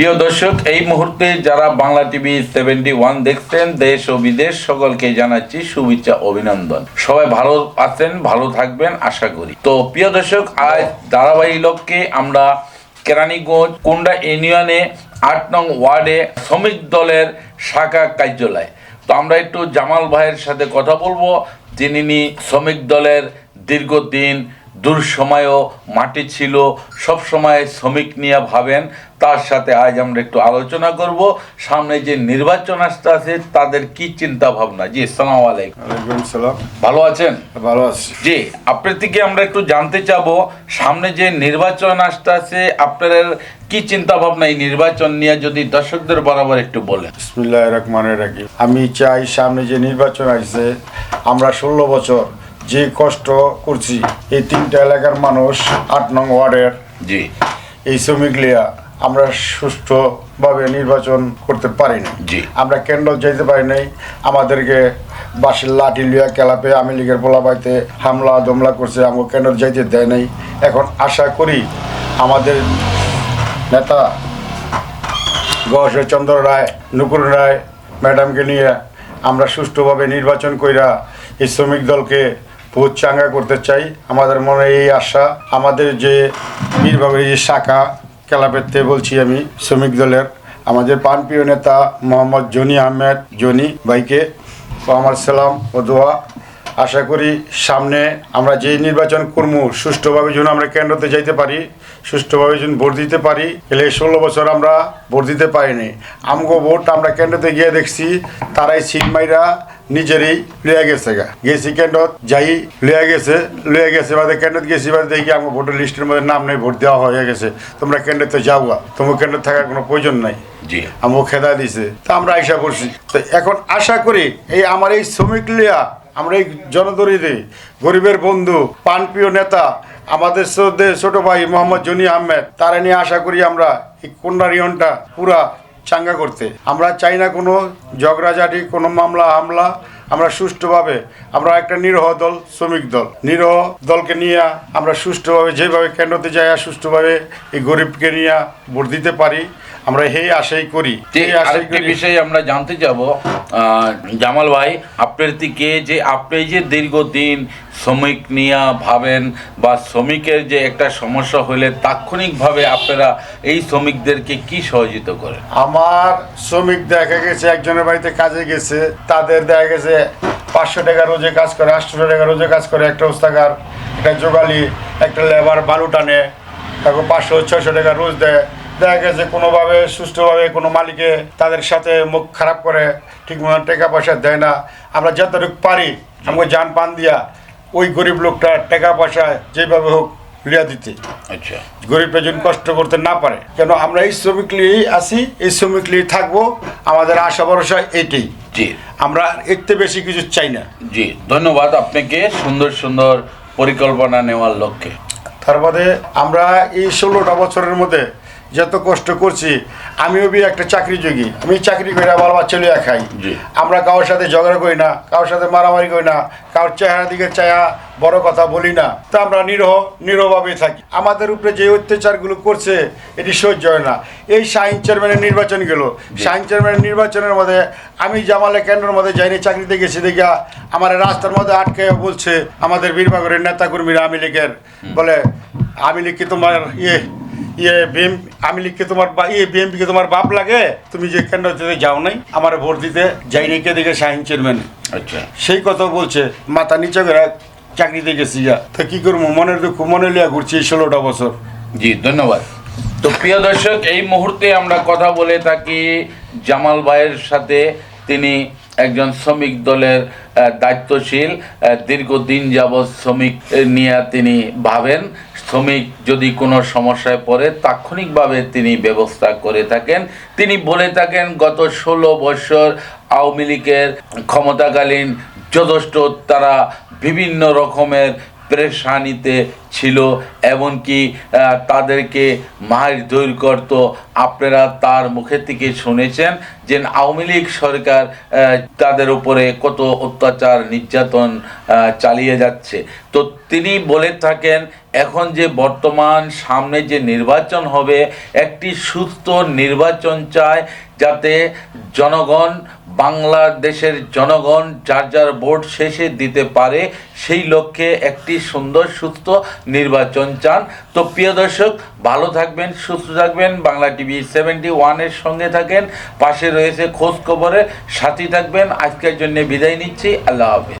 প্রিয় দর্শক, এই মুহূর্তে যারা বাংলা টিভি সেভেন্টি ওয়ান দেখছেন, দেশ ও বিদেশ, সকলকে জানাচ্ছি শুভেচ্ছা, অভিনন্দন। সবাই ভালো আছেন, ভালো থাকবেন, আশা করি। তো প্রিয় দর্শক, আজ ধারাবাহিক লক্ষ্যে আমরা কেরানীগঞ্জ কুন্ডা ইউনিয়নে আট নং ওয়ার্ডে শ্রমিক দলের শাখা কার্যালয়। তো আমরা একটু জামাল ভাইয়ের সাথে কথা বলব। যিনি শ্রমিক দলের দীর্ঘদিন দুঃসময়ও মাটি ছিল সব সময় শ্রমিক নিয়ে ভাবেন। তার সাথে আজ আমরা একটু আলোচনা করব। সামনে যে নির্বাচন আসতে আছে তাদের কি চিন্তা ভাবনা জি সালাম আলাইকুম। সালাম। ভালো আছেন? ভালো আছি। জি আপনার থেকে আমরা একটু জানতে চাবো সামনে যে নির্বাচন আসতে আছে আপনার কি চিন্তা ভাবনা এই নির্বাচন নিয়ে? যদি দর্শকদের বরাবর একটু বলেন। বিসমিল্লাহ রহমানের রাখি আমি চাই সামনে যে নির্বাচন আসছে আমরা ষোলো বছর যে কষ্ট করছি এই তিনটা এলাকার মানুষ আট নং ওয়ার্ডের। জি। এই শ্রমিক লিয়া আমরা সুষ্ঠুভাবে নির্বাচন করতে পারিনি। জি। আমরা কেন্দ্র যেতে পারি নাই আমাদেরকে বাসের লাঠি লিয়া কেলাপে আমি লীগের পোলাবাইতে হামলা দমলা করছে আমাকে কেন্দ্র যাইতে দেয় নাই। এখন আশা করি আমাদের নেতা গহসের চন্দ্র রায় নুকুর রায় ম্যাডামকে নিয়ে আমরা সুষ্ঠুভাবে নির্বাচন কইরা এই শ্রমিক দলকে বহুত চাঙ্গা করতে চাই। আমাদের মনে এই আশা আমাদের যে বীরভাবের যে শাখা ক্লাবেতে বলছি আমি, শ্রমিক দলের। আমাদের পানপ্রিয় নেতা মোহাম্মদ জনি আহমেদ, জনি ভাইকে আমার সালাম ও দোয়া। আশা করি সামনে আমরা যে নির্বাচন করব সুষ্ঠুভাবে যেন আমরা কেন্দ্রতে যাইতে পারি। সুষ্ঠুভাবে যেন ভোট দিতে পারি এলে ষোলো বছর আমরা ভোট দিতে পারিনি। আমগো ভোট আমরা কেন্দ্রতে গিয়ে দেখছি তারাই সিটমাইরা নিজেরই লইয়া গেছে গা। গেছি কেন্দ্রত যাই লইয়া গেছে লইয়া গেছে বাদে কেন্দ্রত গেছি বাদে দেখি আমার ভোটের লিস্টের মধ্যে নাম নেই ভোট দেওয়া হয়ে গেছে। তোমরা কেন্দ্রতে যাও গা। তোমার কেন্দ্র থাকার কোনো প্রয়োজন নাই। জি। আমাকে খেদা দিছে। তা আমরা আশা করছি তো এখন আশা করি এই আমার এই শ্রমিক লিয়া আমরা এই জনদরিদে গরিবের বন্ধু, পানপ্রিয় নেতা, আমাদের ছোট ভাই মোহাম্মদ জনি আহমেদ, তারা নিয়ে আশা করি আমরা এই কন্যা রিয়নটা পুরা চাঙ্গা করতে। আমরা চাই না কোনো ঝগড়াঝাটি, কোনো মামলা হামলা আমরা সুষ্ঠুভাবে আমরা একটা নিরহ দল শ্রমিক দল। নিরহ দলকে নিয়ে আমরা সুষ্ঠুভাবে যেভাবে কেন্দ্রতে যাই সুষ্ঠুভাবে এই গরিবকে নিয়ে ভোট দিতে পারি আমরা এই আশাই করি। আরেকটি বিষয় আমরা জানতে যাব জামাল ভাই আপনার থেকে যে আপনি যে দীর্ঘদিন শ্রমিক নিয়ে ভাবেন বা শ্রমিকের যে একটা সমস্যা হলে তাৎক্ষণিকভাবে আপনারা এই শ্রমিকদেরকে কি সহযোগিতা করেন? আমার শ্রমিক দেখা গেছে একজনের বাড়িতে কাজে গেছে তাদের দেখা গেছে পাঁচশো টাকা রোজে কাজ করে আটশো টাকা রোজে কাজ করে একটা ওস্তাকার একটা জোগালি একটা লেবার বালু টানে তারপর পাঁচশো ছয়শো টাকা রোজ দেয়। দেখা গেছে কোনোভাবে সুষ্ঠুভাবে কোনো মালিকে তাদের সাথে মুখ খারাপ করে ঠিক মতো টাকা পয়সা দেয় না। আমরা যতটুকু পারি আমাকে যান পান দিয়া ওই গরিব লোকটা টাকা পয়সা যেভাবে হোক লিয়া দিতে। আচ্ছা। গরিবরা যেন কষ্ট করতে না পারে। কেন? আমরা এই শ্রমিক নিয়েই আসি এই শ্রমিক নিয়ে থাকব। আমাদের আশা ভরসা এটাই। জি। আমরা একটু বেশি কিছু চাই না। জি ধন্যবাদ আপনাকে সুন্দর সুন্দর পরিকল্পনা নেওয়ার লক্ষ্যে। তার বাদে আমরা এই ষোলোটা বছরের মধ্যে যত কষ্ট করছি আমিও বি একটা চাকরিযোগী আমি চাকরি করে বাবা বাচ্চা লিয়া খাই। আমরা কারোর সাথে ঝগড়া করি না কারোর সাথে মারামারি করি না কারোর চেহারা দিকে চায়া বড় কথা বলি না। তা আমরা নিরহ নিরভাবে থাকি। আমাদের উপরে যে অত্যাচারগুলো করছে এটি সহ্য হয় না। এই শাহিন চেয়ারম্যানের নির্বাচন গেল। শাহিন চেয়ারম্যানের নির্বাচনের মধ্যে আমি জামালে কেন্দ্রের মধ্যে যাইনি চাকরিতে গেছি দেখা আমার রাস্তার মধ্যে আটকে বলছে আমাদের বীরবাগরের নেতাকর্মীরা আওয়ামী লীগের। বলে আওয়ামী লীগ কি তোমার ইয়ে ইয়ে বিএম আমি লিখকে তোমার বা ইয়ে বিএমপিকে তোমার বাপ লাগে তুমি যে কেন্দ্র দিতে যাও নাই আমার ভোট দিতে যাইনি কে দেখে শাহিন চেয়ারম্যান। আচ্ছা। সেই কথা বলছে মাথা নিচে করে চাকরিতে গেছি যা তো কি করব? মনের দুঃখ মনে লিয়া ঘুরছি এই ষোলোটা বছর। জি ধন্যবাদ। তো প্রিয় দর্শক এই মুহূর্তে আমরা কথা বলে থাকি জামাল ভাইয়ের সাথে। তিনি একজন শ্রমিক দলের দায়িত্বশীল দীর্ঘদিন যাবৎ শ্রমিক নিয়ে তিনি ভাবেন। শ্রমিক যদি কোনো সমস্যায় পড়ে, তাৎক্ষণিকভাবে তিনি ব্যবস্থা করে থাকেন। তিনি বলে থাকেন, গত ষোলো বছর আওয়ামী লীগের ক্ষমতাকালীন যথেষ্ট তারা বিভিন্ন রকমের প্রেশানিতে ছিল, এমনকি তাদেরকে মারধর করত আপনারা তার মুখে থেকে শুনেছেন যে আওয়ামী লীগ সরকার তাদের উপরে কত অত্যাচার, নির্যাতন চালিয়ে যাচ্ছে। তো তিনি বলে থাকেন, এখন যে বর্তমান সামনে যে নির্বাচন হবে, একটি সুস্থ নির্বাচন চায় যাতে জনগণ বাংলাদেশের জনগণ যার যার ভোট শেষে দিতে পারে, সেই লক্ষ্যে একটি সুন্দর, সুস্থ নির্বাচন চান। তো প্রিয় দর্শক, ভালো থাকবেন, সুস্থ থাকবেন। বাংলা টিভি সেভেন্টি ওয়ানের সঙ্গে থাকেন। পাশে রয়েছে খোঁজ খবরে সাথী থাকবেন। আজকের জন্য বিদায় নিচ্ছি। আল্লাহ হাফিজ।